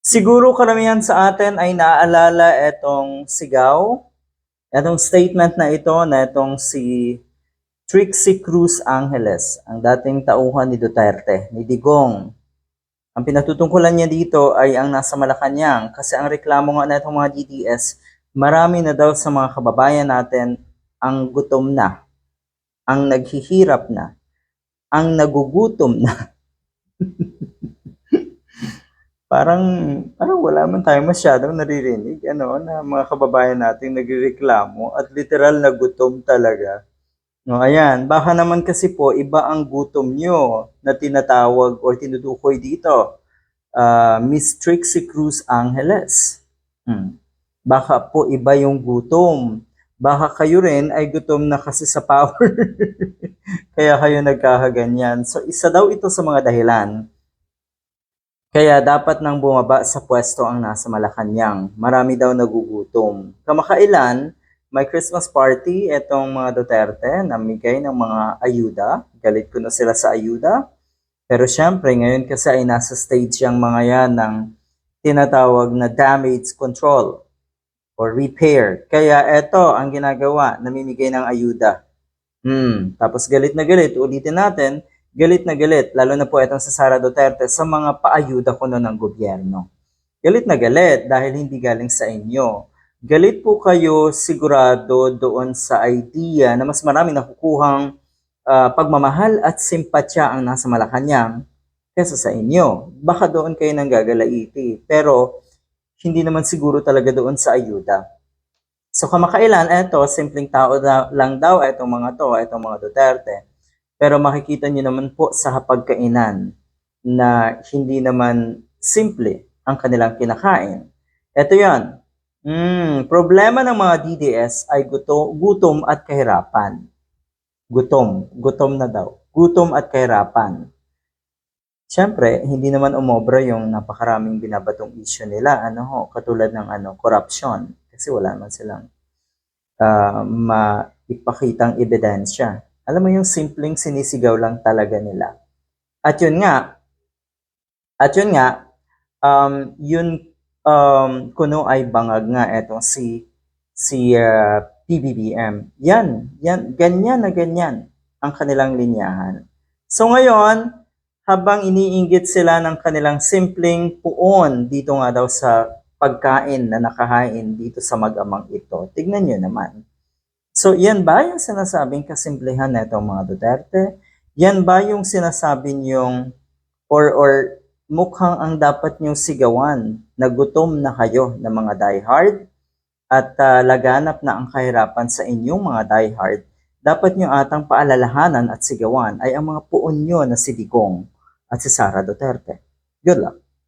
Siguro karamihan sa atin ay naaalala itong sigaw, itong statement na ito na itong si Trixie Cruz Angeles, ang dating tauhan ni Duterte, ni Digong. Ang pinatutungkulan niya dito ay ang nasa Malacanang kasi ang reklamo nga na itong mga DDS, marami na daw sa mga kababayan natin ang gutom na, ang naghihirap na, ang nagugutom na. parang parang wala man tayo masyadong naririnig ano na mga kababayan nating nagrereklamo at literal na gutom talaga. No, ayan, baka naman kasi po iba ang gutom nyo na tinatawag or tinutukoy dito. Ah, Miss Trixie Cruz Angeles. Hmm. Baka po iba yung gutom. Baka kayo rin ay gutom na kasi sa power. Kaya kayo nagkakaganyan. So isa daw ito sa mga dahilan kaya dapat nang bumaba sa pwesto ang nasa Malacanang. Marami daw nagugutom. Kamakailan, may Christmas party etong mga Duterte namigay ng mga ayuda. Galit ko na sila sa ayuda. Pero syempre, ngayon kasi ay nasa stage yung mga yan ng tinatawag na damage control or repair. Kaya eto ang ginagawa, namimigay ng ayuda. Hmm, tapos galit na galit, ulitin natin, galit na galit, lalo na po itong sa Sara Duterte sa mga paayuda ko ng gobyerno. Galit na galit dahil hindi galing sa inyo. Galit po kayo sigurado doon sa idea na mas marami nakukuhang ah, pagmamahal at simpatya ang nasa Malacanang kesa sa inyo. Baka doon kayo nang gagalaiti. Pero hindi naman siguro talaga doon sa ayuda. So kamakailan, eto, simpleng tao na, lang daw etong mga to, etong mga Duterte. Pero makikita niyo naman po sa hapagkainan na hindi naman simple ang kanilang kinakain. Ito yan. Mm, problema ng mga DDS ay guto, gutom at kahirapan. Gutom. Gutom na daw. Gutom at kahirapan. Siyempre, hindi naman umobra yung napakaraming binabatong issue nila, ano ho, katulad ng ano, corruption. Kasi wala naman silang ah, maipakitang ebidensya. Alam mo yung simpleng sinisigaw lang talaga nila. At yun nga, at yun nga, um, yun um, kuno ay bangag nga etong si si ah, PBBM. Yan, yan, ganyan na ganyan ang kanilang linyahan. So ngayon, habang iniinggit sila ng kanilang simpleng puon dito nga daw sa pagkain na nakahain dito sa mag-amang ito, tignan nyo naman. So, yan ba yung sinasabing kasimplihan na itong mga Duterte? Yan ba yung sinasabi niyong or, or mukhang ang dapat niyong sigawan na gutom na kayo ng mga diehard at ah, laganap na ang kahirapan sa inyong mga diehard, dapat niyo atang paalalahanan at sigawan ay ang mga puon niyo na si Digong at si Sara Duterte. Good luck.